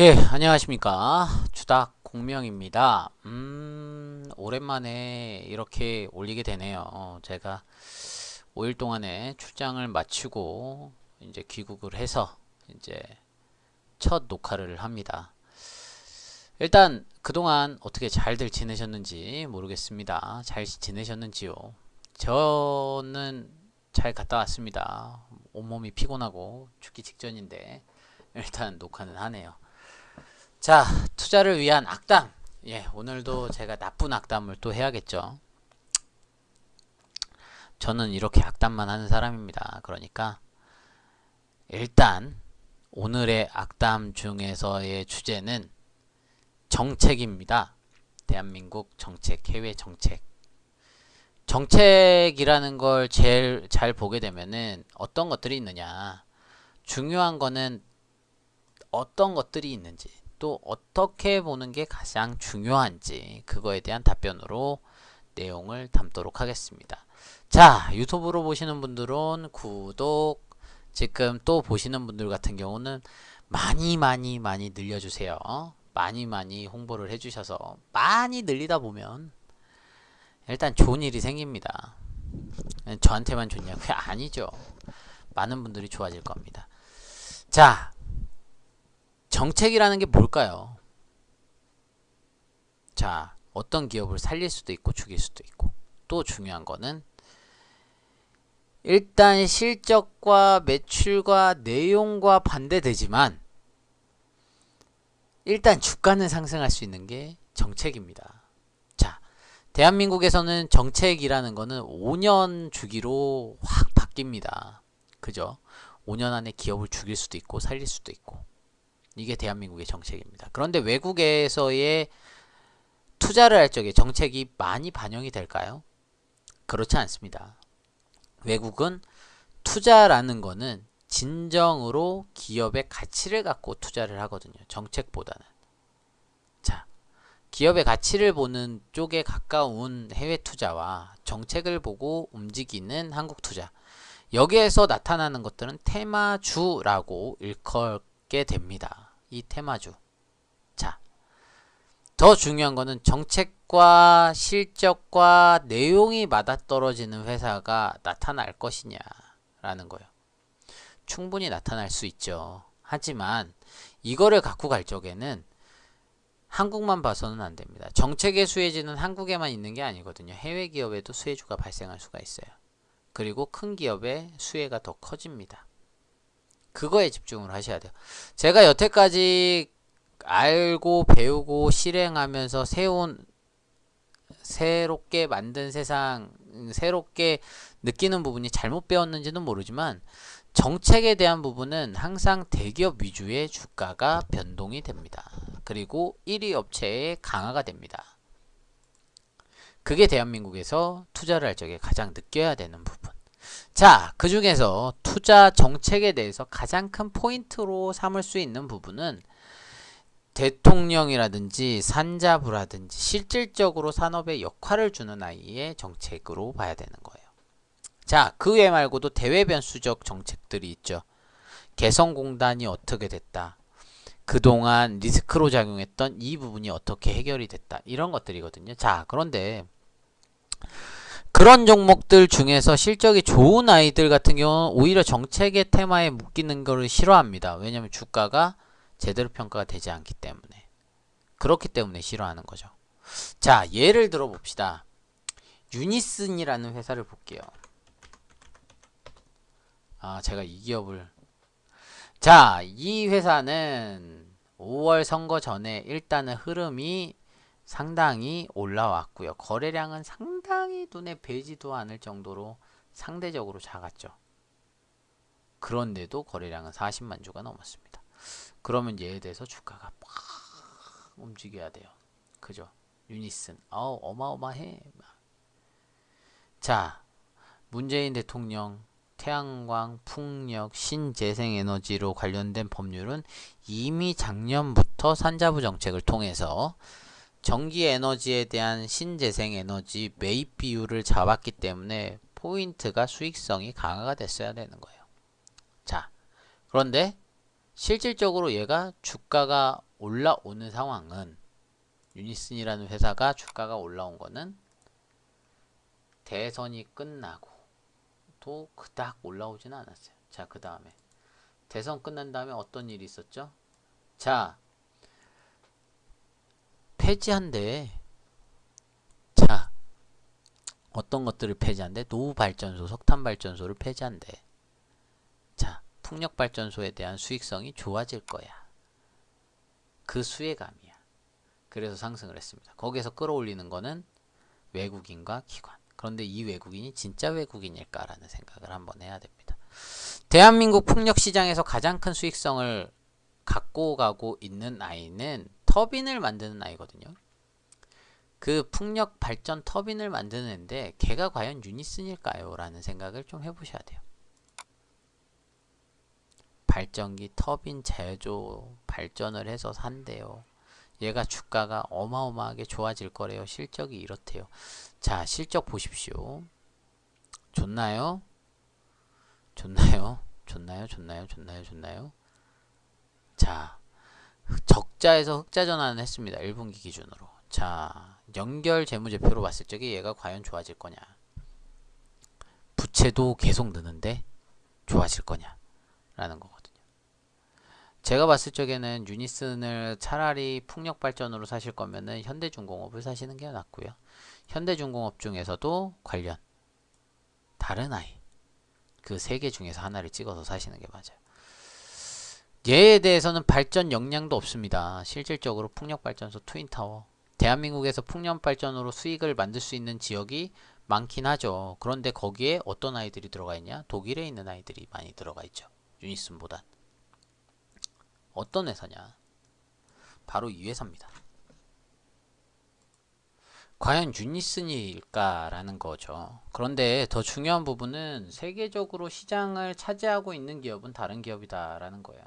예, 안녕하십니까. 주닥 공명입니다. 음, 오랜만에 이렇게 올리게 되네요. 어, 제가 5일 동안에 출장을 마치고 이제 귀국을 해서 이제 첫 녹화를 합니다. 일단 그동안 어떻게 잘들 지내셨는지 모르겠습니다. 잘 지내셨는지요? 저는 잘 갔다 왔습니다. 온몸이 피곤하고 죽기 직전인데 일단 녹화는 하네요. 자, 투자를 위한 악담. 예, 오늘도 제가 나쁜 악담을 또 해야겠죠. 저는 이렇게 악담만 하는 사람입니다. 그러니까 일단 오늘의 악담 중에서의 주제는 정책입니다. 대한민국 정책, 해외 정책. 정책이라는 걸 제일 잘 보게 되면은 어떤 것들이 있느냐. 중요한 거는 어떤 것들이 있는지 또 어떻게 보는 게 가장 중요한지 그거에 대한 답변으로 내용을 담도록 하겠습니다. 자 유튜브로 보시는 분들은 구독 지금 또 보시는 분들 같은 경우는 많이 많이 많이 늘려주세요. 많이 많이 홍보를 해주셔서 많이 늘리다 보면 일단 좋은 일이 생깁니다. 저한테만 좋냐고요? 아니죠. 많은 분들이 좋아질 겁니다. 자 정책이라는 게 뭘까요? 자, 어떤 기업을 살릴 수도 있고 죽일 수도 있고 또 중요한 거는 일단 실적과 매출과 내용과 반대되지만 일단 주가는 상승할 수 있는 게 정책입니다. 자, 대한민국에서는 정책이라는 거는 5년 주기로 확 바뀝니다. 그죠? 5년 안에 기업을 죽일 수도 있고 살릴 수도 있고 이게 대한민국의 정책입니다. 그런데 외국에서의 투자를 할 적에 정책이 많이 반영이 될까요? 그렇지 않습니다. 외국은 투자라는 거는 진정으로 기업의 가치를 갖고 투자를 하거든요. 정책보다는. 자, 기업의 가치를 보는 쪽에 가까운 해외 투자와 정책을 보고 움직이는 한국 투자. 여기에서 나타나는 것들은 테마주라고 일컬게 됩니다. 이 테마주. 자, 더 중요한 거는 정책과 실적과 내용이 맞아떨어지는 회사가 나타날 것이냐라는 거예요. 충분히 나타날 수 있죠. 하지만 이거를 갖고 갈 적에는 한국만 봐서는 안 됩니다. 정책의 수혜주는 한국에만 있는 게 아니거든요. 해외 기업에도 수혜주가 발생할 수가 있어요. 그리고 큰 기업의 수혜가 더 커집니다. 그거에 집중을 하셔야 돼요. 제가 여태까지 알고 배우고 실행하면서 세운 새롭게 만든 세상 새롭게 느끼는 부분이 잘못 배웠는지는 모르지만 정책에 대한 부분은 항상 대기업 위주의 주가가 변동이 됩니다. 그리고 1위 업체의 강화가 됩니다. 그게 대한민국에서 투자를 할 적에 가장 느껴야 되는 부분. 자, 그 중에서 투자 정책에 대해서 가장 큰 포인트로 삼을 수 있는 부분은 대통령이라든지 산자부라든지 실질적으로 산업에 역할을 주는 아이의 정책으로 봐야 되는 거예요. 자, 그 외 말고도 대외 변수적 정책들이 있죠. 개성공단이 어떻게 됐다. 그동안 리스크로 작용했던 이 부분이 어떻게 해결이 됐다. 이런 것들이거든요. 자, 그런데 그런 종목들 중에서 실적이 좋은 아이들 같은 경우는 오히려 정책의 테마에 묶이는 것을 싫어합니다. 왜냐하면 주가가 제대로 평가가 되지 않기 때문에 그렇기 때문에 싫어하는 거죠. 자 예를 들어 봅시다. 유니슨이라는 회사를 볼게요. 아 제가 이 기업을 자 이 회사는 5월 선거 전에 일단은 흐름이 상당히 올라왔고요. 거래량은 상당히 눈에 뵈지도 않을 정도로 상대적으로 작았죠. 그런데도 거래량은 40만 주가 넘었습니다. 그러면 얘에 대해서 주가가 팍 움직여야 돼요. 그죠? 유니슨. 어우, 어마어마해. 자, 문재인 대통령 태양광, 풍력, 신재생에너지로 관련된 법률은 이미 작년부터 산자부 정책을 통해서 전기 에너지에 대한 신재생 에너지 매입 비율을 잡았기 때문에 포인트가 수익성이 강화가 됐어야 되는 거예요. 자, 그런데 실질적으로 얘가 주가가 올라오는 상황은 유니슨이라는 회사가 주가가 올라온 거는 대선이 끝나고 또 그닥 올라오지는 않았어요. 자, 그 다음에 대선 끝난 다음에 어떤 일이 있었죠? 자, 폐지한대. 자, 어떤 것들을 폐지한대? 노후발전소, 석탄발전소를 폐지한대. 자, 풍력발전소에 대한 수익성이 좋아질 거야. 그 수혜감이야. 그래서 상승을 했습니다. 거기에서 끌어올리는 거는 외국인과 기관. 그런데 이 외국인이 진짜 외국인일까라는 생각을 한번 해야 됩니다. 대한민국 풍력 시장에서 가장 큰 수익성을 갖고 가고 있는 아이는 터빈을 만드는 아이거든요. 그 풍력 발전 터빈을 만드는데 걔가 과연 유니슨일까요? 라는 생각을 좀 해보셔야 돼요. 발전기 터빈 제조 발전을 해서 산대요. 얘가 주가가 어마어마하게 좋아질 거래요. 실적이 이렇대요. 자, 실적 보십시오. 좋나요? 좋나요? 좋나요? 좋나요? 좋나요? 좋나요? 자, 적자에서 흑자 전환을 했습니다. 1분기 기준으로. 자, 연결 재무제표로 봤을 적에 얘가 과연 좋아질 거냐? 부채도 계속 느는데 좋아질 거냐? 라는 거거든요. 제가 봤을 적에는 유니슨을 차라리 풍력 발전으로 사실 거면은 현대중공업을 사시는 게 낫고요. 현대중공업 중에서도 관련 다른 아이 그 세 개 중에서 하나를 찍어서 사시는 게 맞아요. 얘에 대해서는 발전 역량도 없습니다. 실질적으로 풍력발전소 트윈타워 대한민국에서 풍력발전으로 수익을 만들 수 있는 지역이 많긴 하죠. 그런데 거기에 어떤 아이들이 들어가 있냐? 독일에 있는 아이들이 많이 들어가 있죠. 유니슨보단. 어떤 회사냐? 바로 이 회사입니다. 과연 유니슨일까라는 거죠. 그런데 더 중요한 부분은 세계적으로 시장을 차지하고 있는 기업은 다른 기업이다라는 거예요.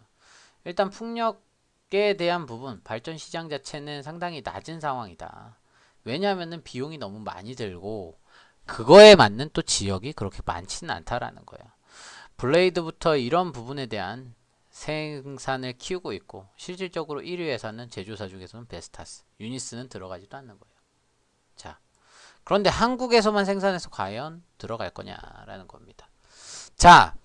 일단 풍력에 대한 부분, 발전 시장 자체는 상당히 낮은 상황이다. 왜냐하면 비용이 너무 많이 들고 그거에 맞는 또 지역이 그렇게 많지는 않다라는 거예요. 블레이드부터 이런 부분에 대한 생산을 키우고 있고 실질적으로 1위 회사는 제조사 중에서는 베스타스, 유니스는 들어가지도 않는 거예요. 자, 그런데 한국에서만 생산해서 과연 들어갈 거냐라는 겁니다. 자,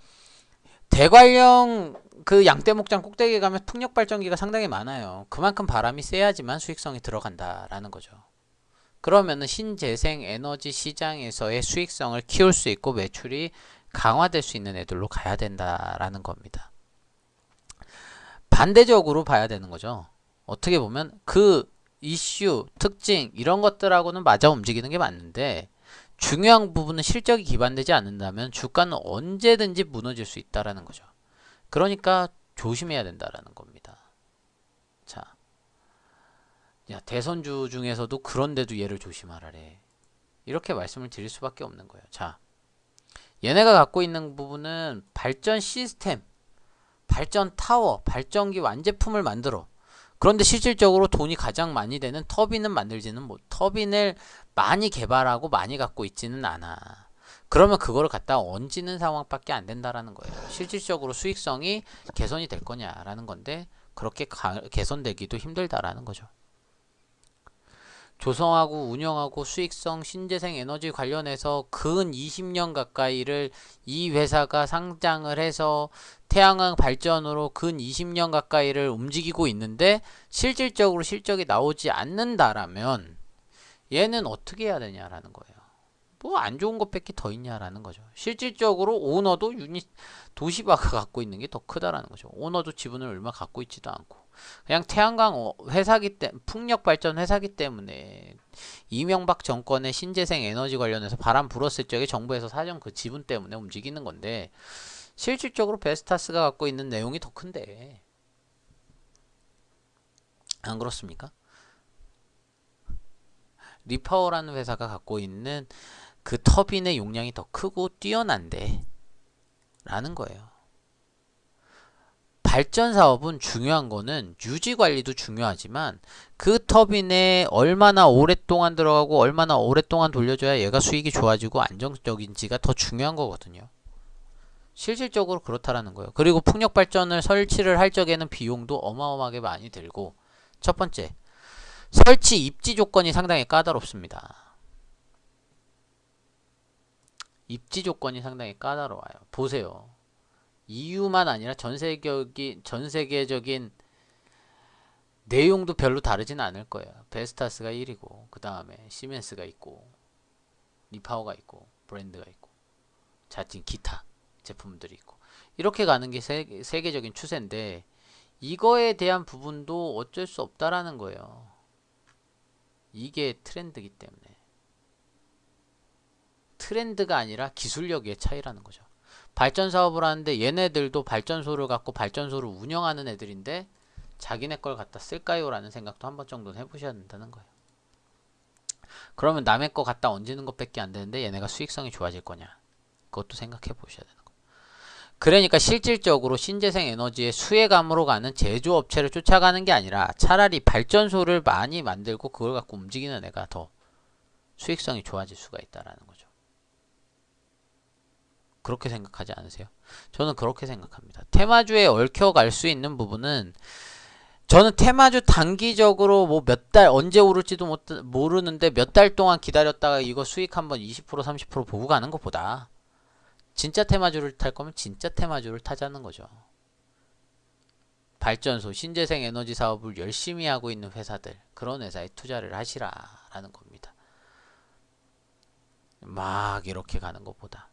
대관령 그 양떼목장 꼭대기에 가면 풍력 발전기가 상당히 많아요. 그만큼 바람이 세야지만 수익성이 들어간다라는 거죠. 그러면은 신재생 에너지 시장에서의 수익성을 키울 수 있고 매출이 강화될 수 있는 애들로 가야 된다라는 겁니다. 반대적으로 봐야 되는 거죠. 어떻게 보면 그 이슈, 특징 이런 것들하고는 맞아 움직이는 게 맞는데 중요한 부분은 실적이 기반되지 않는다면 주가는 언제든지 무너질 수 있다라는 거죠. 그러니까 조심해야 된다라는 겁니다. 자, 야 대선주 중에서도 그런데도 얘를 조심하라래. 이렇게 말씀을 드릴 수밖에 없는 거예요. 자, 얘네가 갖고 있는 부분은 발전 시스템, 발전 타워, 발전기 완제품을 만들어. 그런데 실질적으로 돈이 가장 많이 되는 터빈은 만들지는 못, 터빈을 많이 개발하고 많이 갖고 있지는 않아. 그러면 그거를 갖다 얹는 상황밖에 안 된다라는 거예요. 실질적으로 수익성이 개선이 될 거냐라는 건데 그렇게 가, 개선되기도 힘들다라는 거죠. 조성하고 운영하고 수익성 신재생 에너지 관련해서 근 20년 가까이를 이 회사가 상장을 해서 태양광 발전으로 근 20년 가까이를 움직이고 있는데 실질적으로 실적이 나오지 않는다라면 얘는 어떻게 해야 되냐라는 거예요. 뭐안 좋은 것밖에 더 있냐라는 거죠. 실질적으로 오너도 유닛 도시바가 갖고 있는 게 더 크다라는 거죠. 오너도 지분을 얼마 갖고 있지도 않고 그냥 태양광 회사기 때 풍력 발전 회사기 때문에 이명박 정권의 신재생 에너지 관련해서 바람 불었을 적에 정부에서 사정 그 지분 때문에 움직이는 건데 실질적으로 베스타스가 갖고 있는 내용이 더 큰데 안 그렇습니까? 리파워라는 회사가 갖고 있는 그 터빈의 용량이 더 크고 뛰어난데 라는 거예요. 발전 사업은 중요한 거는 유지 관리도 중요하지만 그 터빈에 얼마나 오랫동안 들어가고 얼마나 오랫동안 돌려줘야 얘가 수익이 좋아지고 안정적인지가 더 중요한 거거든요. 실질적으로 그렇다라는 거예요. 그리고 풍력 발전을 설치를 할 적에는 비용도 어마어마하게 많이 들고 첫 번째, 설치 입지 조건이 상당히 까다롭습니다. 입지 조건이 상당히 까다로워요. 보세요. EU만 아니라 전 세계적인 전 세계적인 내용도 별로 다르진 않을 거예요. 베스타스가 1이고 그 다음에 시멘스가 있고 리파워가 있고 브랜드가 있고 자진 기타 제품들이 있고 이렇게 가는 게 세계, 세계적인 추세인데 이거에 대한 부분도 어쩔 수 없다라는 거예요. 이게 트렌드이기 때문에 트렌드가 아니라 기술력의 차이라는 거죠. 발전 사업을 하는데 얘네들도 발전소를 갖고 발전소를 운영하는 애들인데 자기네 걸 갖다 쓸까요? 라는 생각도 한 번 정도는 해보셔야 된다는 거예요. 그러면 남의 거 갖다 얹는 것밖에 안 되는데 얘네가 수익성이 좋아질 거냐? 그것도 생각해 보셔야 되는 거. 그러니까 실질적으로 신재생 에너지의 수혜감으로 가는 제조업체를 쫓아가는 게 아니라 차라리 발전소를 많이 만들고 그걸 갖고 움직이는 애가 더 수익성이 좋아질 수가 있다라는 거죠. 그렇게 생각하지 않으세요? 저는 그렇게 생각합니다. 테마주에 얽혀갈 수 있는 부분은 저는 테마주 단기적으로 뭐 몇 달 언제 오를지도 못, 모르는데 몇 달 동안 기다렸다가 이거 수익 한번 20% 30% 보고 가는 것보다 진짜 테마주를 탈 거면 진짜 테마주를 타자는 거죠. 발전소, 신재생 에너지 사업을 열심히 하고 있는 회사들 그런 회사에 투자를 하시라라는 겁니다. 막 이렇게 가는 것보다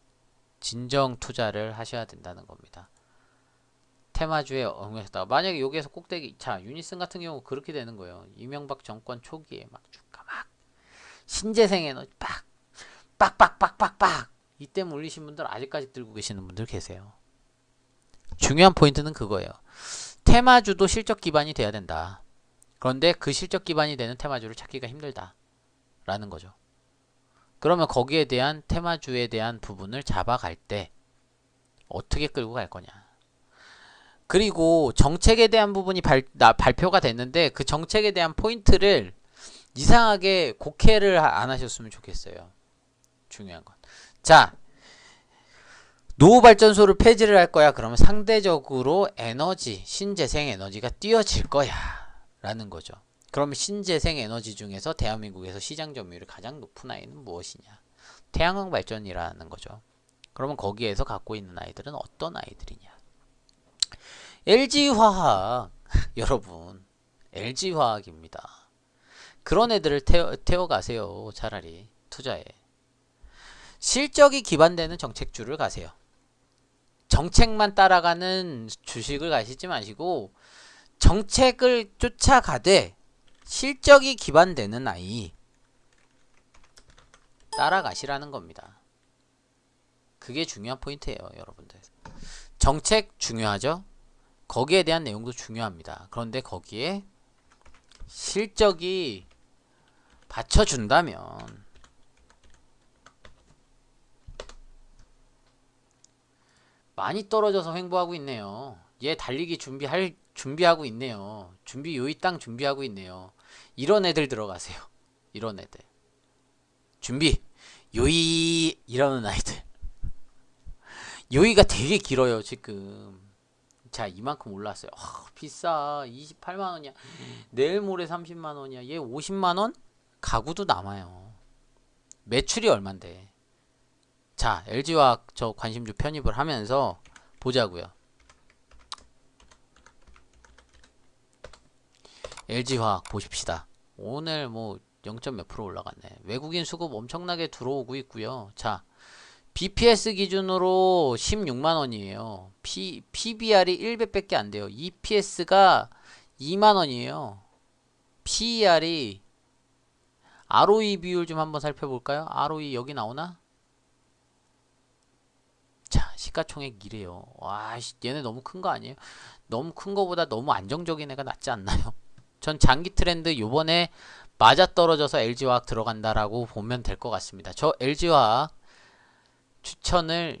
진정 투자를 하셔야 된다는 겁니다. 테마주에 엉뚱했다. 만약에 여기에서 꼭대기 자 유니슨 같은 경우 그렇게 되는 거예요. 이명박 정권 초기에 막 주가 막 신재생 에너지 빡 빡빡빡빡빡 이때 물리신 분들 아직까지 들고 계시는 분들 계세요. 중요한 포인트는 그거예요. 테마주도 실적 기반이 돼야 된다. 그런데 그 실적 기반이 되는 테마주를 찾기가 힘들다. 라는 거죠. 그러면 거기에 대한 테마주에 대한 부분을 잡아갈 때 어떻게 끌고 갈 거냐. 그리고 정책에 대한 부분이 발, 나, 발표가 됐는데 그 정책에 대한 포인트를 이상하게 곡해를 안 하셨으면 좋겠어요. 중요한 건. 자, 노후 발전소를 폐지를 할 거야. 그러면 상대적으로 에너지, 신재생 에너지가 뛰어질 거야. 라는 거죠. 그러면 신재생 에너지 중에서 대한민국에서 시장 점유율이 가장 높은 아이는 무엇이냐? 태양광 발전이라는 거죠. 그러면 거기에서 갖고 있는 아이들은 어떤 아이들이냐? LG화학 여러분 LG화학입니다. 그런 애들을 태워, 태워가세요. 차라리 투자에. 실적이 기반되는 정책주를 가세요. 정책만 따라가는 주식을 가시지 마시고 정책을 쫓아가되 실적이 기반되는 아이 따라가시라는 겁니다. 그게 중요한 포인트예요, 여러분들. 정책 중요하죠? 거기에 대한 내용도 중요합니다. 그런데 거기에 실적이 받쳐준다면 많이 떨어져서 횡보하고 있네요. 얘 달리기 준비할 준비하고 있네요. 준비 요이 땅 준비하고 있네요. 이런 애들 들어가세요. 이런 애들. 준비 요이 이러는 아이들. 요이가 되게 길어요, 지금. 자, 이만큼 올랐어요. 아, 비싸. 28만 원이야. 내일 모레 30만 원이야. 얘 50만 원? 가구도 남아요. 매출이 얼만데. 자, LG화학 저 관심주 편입을 하면서 보자고요. LG화학 보십시다. 오늘 뭐 0. 몇 프로 올라갔네. 외국인 수급 엄청나게 들어오고 있고요. 자, BPS 기준으로 16만원이에요. P, PBR이 1배밖에 안 돼요. EPS가 2만원이에요. PER이 ROE 비율 좀 한번 살펴볼까요? ROE 여기 나오나? 자, 시가총액 이래요. 와, 얘네 너무 큰 거 아니에요? 너무 큰 거보다 너무 안정적인 애가 낫지 않나요? 전 장기 트렌드 요번에 맞아떨어져서 LG화학 들어간다라고 보면 될 것 같습니다. 저 LG화학 추천을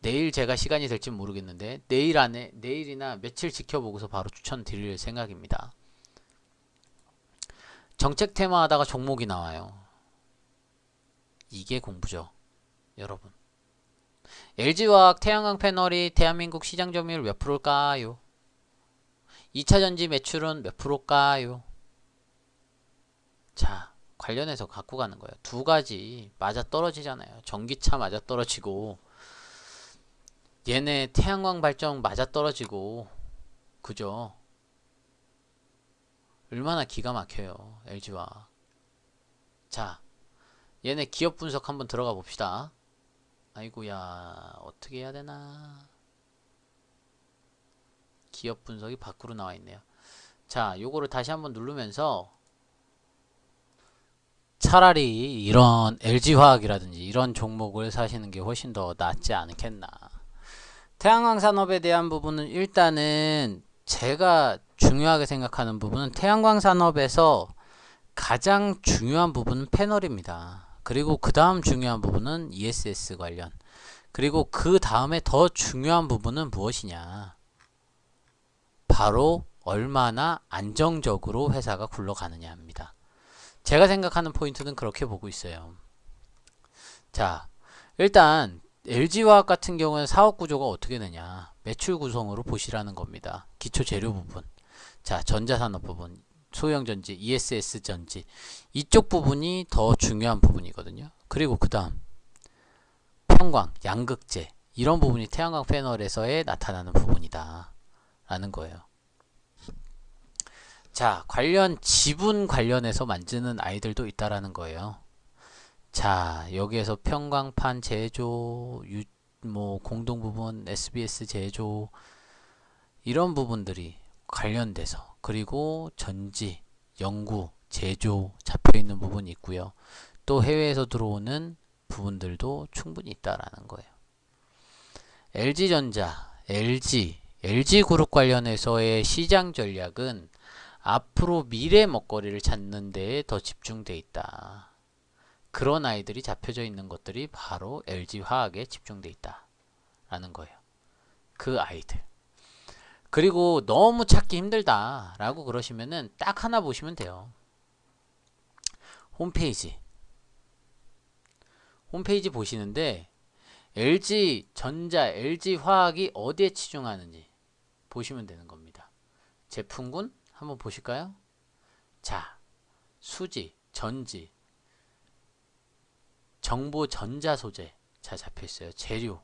내일 제가 시간이 될지 모르겠는데 내일 안에 내일이나 며칠 지켜보고서 바로 추천 드릴 생각입니다. 정책 테마 하다가 종목이 나와요. 이게 공부죠. 여러분. LG화학 태양광 패널이 대한민국 시장 점유율 몇 프로일까요? 2차전지 매출은 몇 프로일까요? 자, 관련해서 갖고 가는 거예요. 두 가지 맞아 떨어지잖아요. 전기차 맞아 떨어지고 얘네 태양광 발전 맞아 떨어지고 그죠? 얼마나 기가 막혀요. LG와. 자, 얘네 기업 분석 한번 들어가 봅시다. 아이고야, 어떻게 해야 되나? 기업 분석이 밖으로 나와 있네요. 자, 요거를 다시 한번 누르면서 차라리 이런 LG화학이라든지 이런 종목을 사시는 게 훨씬 더 낫지 않겠나. 태양광 산업에 대한 부분은 일단은 제가 중요하게 생각하는 부분은 태양광 산업에서 가장 중요한 부분은 패널입니다. 그리고 그 다음 중요한 부분은 ESS 관련. 그리고 그 다음에 더 중요한 부분은 무엇이냐. 바로 얼마나 안정적으로 회사가 굴러가느냐 합니다. 제가 생각하는 포인트는 그렇게 보고 있어요. 자, 일단 LG화학 같은 경우는 사업 구조가 어떻게 되냐. 매출 구성으로 보시라는 겁니다. 기초 재료 부분. 자, 전자산업 부분. 소형 전지, ESS 전지. 이쪽 부분이 더 중요한 부분이거든요. 그리고 그 다음. 평광, 양극재. 이런 부분이 태양광 패널에서의 나타나는 부분이다. 라는 거예요. 자, 관련 지분 관련해서 만드는 아이들도 있다라는 거예요. 자, 여기에서 평광판 제조, 유, 뭐 공동 부분, SBS 제조 이런 부분들이 관련돼서 그리고 전지, 연구, 제조 잡혀 있는 부분이 있고요. 또 해외에서 들어오는 부분들도 충분히 있다라는 거예요. LG전자, LG, LG그룹 관련해서의 시장 전략은 앞으로 미래 먹거리를 찾는 데에 더 집중돼 있다. 그런 아이들이 잡혀져 있는 것들이 바로 LG화학에 집중돼 있다. 라는 거예요. 그 아이들. 그리고 너무 찾기 힘들다. 라고 그러시면은 딱 하나 보시면 돼요. 홈페이지. 홈페이지 보시는데 LG 전자, LG 화학이 어디에 치중하는지 보시면 되는 겁니다. 제품군 한번 보실까요? 자, 수지, 전지, 정보 전자 소재 자 잡혀 있어요. 재료,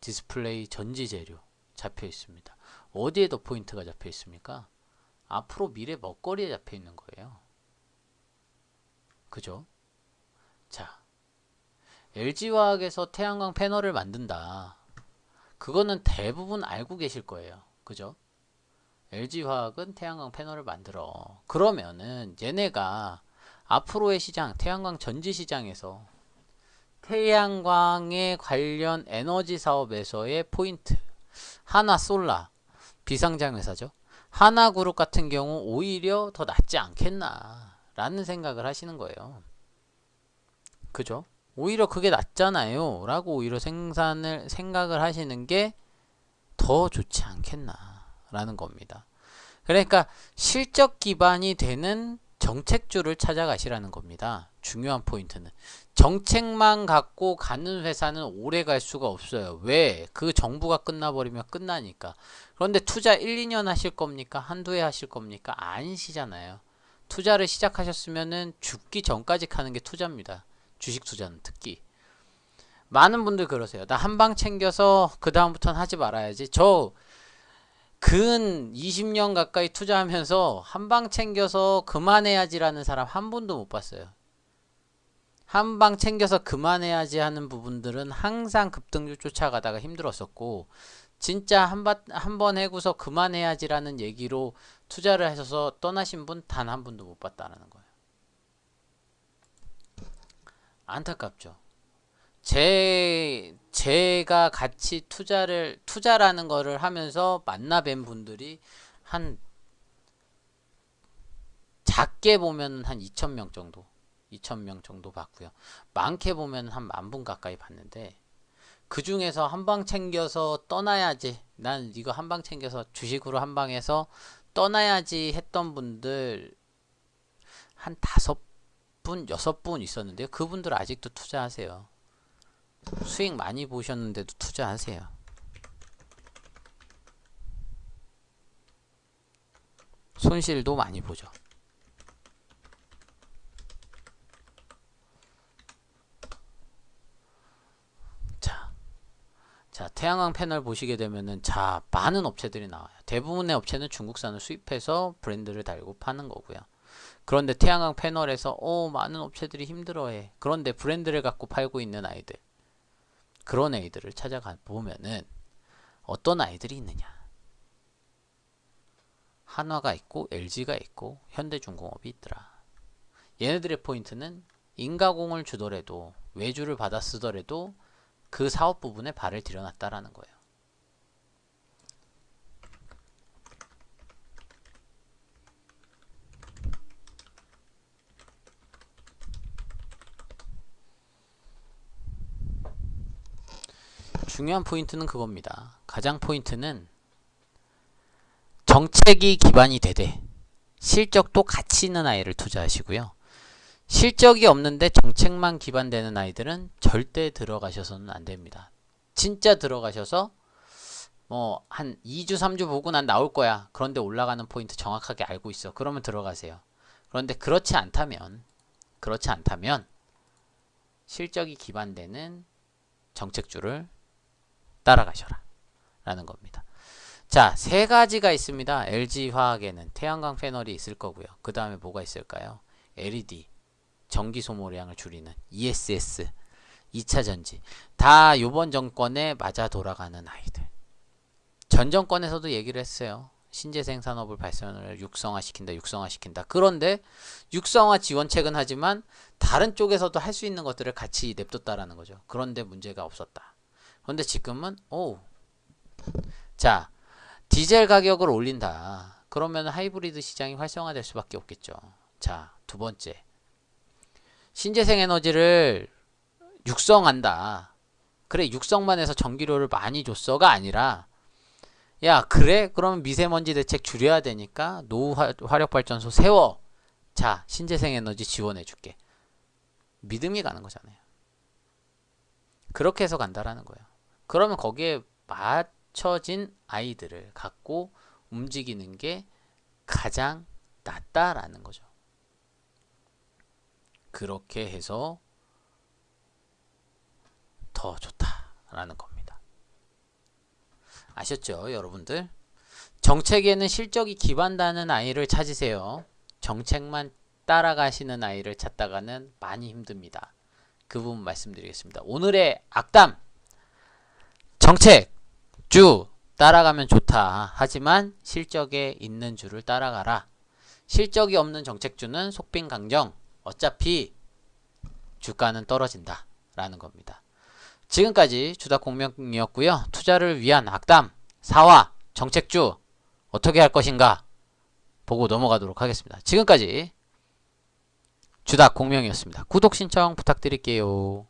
디스플레이 전지 재료 잡혀 있습니다. 어디에 더 포인트가 잡혀 있습니까? 앞으로 미래 먹거리에 잡혀 있는 거예요. 그죠? 자, LG화학에서 태양광 패널을 만든다. 그거는 대부분 알고 계실 거예요. 그죠? LG화학은 태양광 패널을 만들어. 그러면은 얘네가 앞으로의 시장, 태양광 전지 시장에서 태양광에 관련 에너지 사업에서의 포인트 하나 솔라 비상장 회사죠. 하나그룹 같은 경우 오히려 더 낫지 않겠나 라는 생각을 하시는 거예요. 그죠? 오히려 그게 낫잖아요 라고 오히려 생산을 생각을 하시는 게 더 좋지 않겠나 라는 겁니다. 그러니까 실적 기반이 되는 정책주를 찾아가시라는 겁니다. 중요한 포인트는 정책만 갖고 가는 회사는 오래 갈 수가 없어요. 왜? 그 정부가 끝나버리면 끝나니까. 그런데 투자 1, 2년 하실 겁니까? 한두 해 하실 겁니까? 아니시잖아요. 투자를 시작하셨으면은 죽기 전까지 가는 게 투자입니다. 주식 투자는 특히. 많은 분들 그러세요. 나 한 방 챙겨서 그 다음부터는 하지 말아야지. 저 근 20년 가까이 투자하면서 한 방 챙겨서 그만해야지라는 사람 한 분도 못 봤어요. 한 방 챙겨서 그만해야지 하는 부분들은 항상 급등주 쫓아가다가 힘들었었고 진짜 한 번 해고서 그만해야지라는 얘기로 투자를 하셔서 떠나신 분 단 한 분도 못 봤다는 거예요. 안타깝죠. 제 제가 같이 투자를 투자라는 거를 하면서 만나 뵌 분들이 한 작게 보면 한 2,000명 정도 2,000명 정도 봤고요. 많게 보면 한 만 분 가까이 봤는데 그 중에서 한 방 챙겨서 떠나야지 난 이거 한 방 챙겨서 주식으로 한 방에서 떠나야지 했던 분들 한 다섯 분, 여섯 분 있었는데요. 그분들 아직도 투자하세요. 수익 많이 보셨는데도 투자하세요. 손실도 많이 보죠. 자, 자 태양광 패널 보시게 되면은 자 많은 업체들이 나와요. 대부분의 업체는 중국산을 수입해서 브랜드를 달고 파는 거고요. 그런데 태양광 패널에서 어 많은 업체들이 힘들어해. 그런데 브랜드를 갖고 팔고 있는 아이들 그런 아이들을 찾아가 보면은 어떤 아이들이 있느냐? 한화가 있고 LG가 있고 현대중공업이 있더라. 얘네들의 포인트는 인가공을 주더라도 외주를 받아 쓰더라도 그 사업 부분에 발을 들여놨다라는 거예요. 중요한 포인트는 그겁니다. 가장 포인트는 정책이 기반이 되되 실적도 같이 있는 아이를 투자하시고요. 실적이 없는데 정책만 기반되는 아이들은 절대 들어가셔서는 안 됩니다. 진짜 들어가셔서 뭐 한 2주 3주 보고 난 나올 거야. 그런데 올라가는 포인트 정확하게 알고 있어. 그러면 들어가세요. 그런데 그렇지 않다면 그렇지 않다면 실적이 기반되는 정책주를 따라가셔라 라는 겁니다. 자, 세 가지가 있습니다. LG화학에는 태양광 패널이 있을 거고요. 그 다음에 뭐가 있을까요? LED, 전기 소모량을 줄이는 ESS, 2차 전지. 다 요번 정권에 맞아 돌아가는 아이들. 전 정권에서도 얘기를 했어요. 신재생 산업을 발전을 육성화시킨다, 육성화시킨다. 그런데 육성화 지원책은 하지만 다른 쪽에서도 할 수 있는 것들을 같이 냅뒀다라는 거죠. 그런데 문제가 없었다. 그런데 지금은 오. 자, 디젤 가격을 올린다. 그러면 하이브리드 시장이 활성화될 수밖에 없겠죠. 자, 두 번째. 신재생 에너지를 육성한다. 그래, 육성만 해서 전기료를 많이 줬어가 아니라 야, 그래? 그러면 미세먼지 대책 줄여야 되니까 노후 화력 발전소 세워. 자, 신재생 에너지 지원해 줄게. 믿음이 가는 거잖아요. 그렇게 해서 간다라는 거예요. 그러면 거기에 맞춰진 아이들을 갖고 움직이는 게 가장 낫다라는 거죠. 그렇게 해서 더 좋다라는 겁니다. 아셨죠, 여러분들? 정책에는 실적이 기반다는 아이를 찾으세요. 정책만 따라가시는 아이를 찾다가는 많이 힘듭니다. 그 부분 말씀드리겠습니다. 오늘의 악담! 정책! 주! 따라가면 좋다. 하지만 실적에 있는 주를 따라가라. 실적이 없는 정책주는 속빈 강정. 어차피 주가는 떨어진다. 라는 겁니다. 지금까지 주다 공명이었고요. 투자를 위한 악담, 사화, 정책주 어떻게 할 것인가 보고 넘어가도록 하겠습니다. 지금까지 주다 공명이었습니다. 구독 신청 부탁드릴게요.